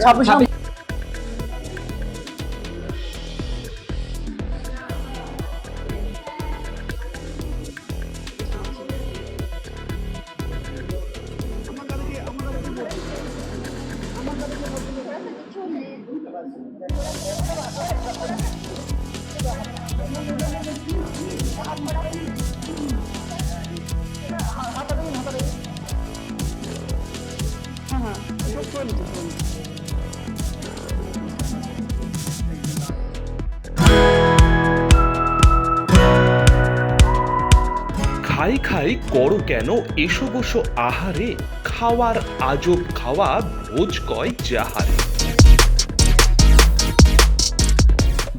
잡으셨 খাই খাই করো কেন? এসো বসো আহারে। খাওয়ার আজব খাওয়া ভোজ কয় যাহারে।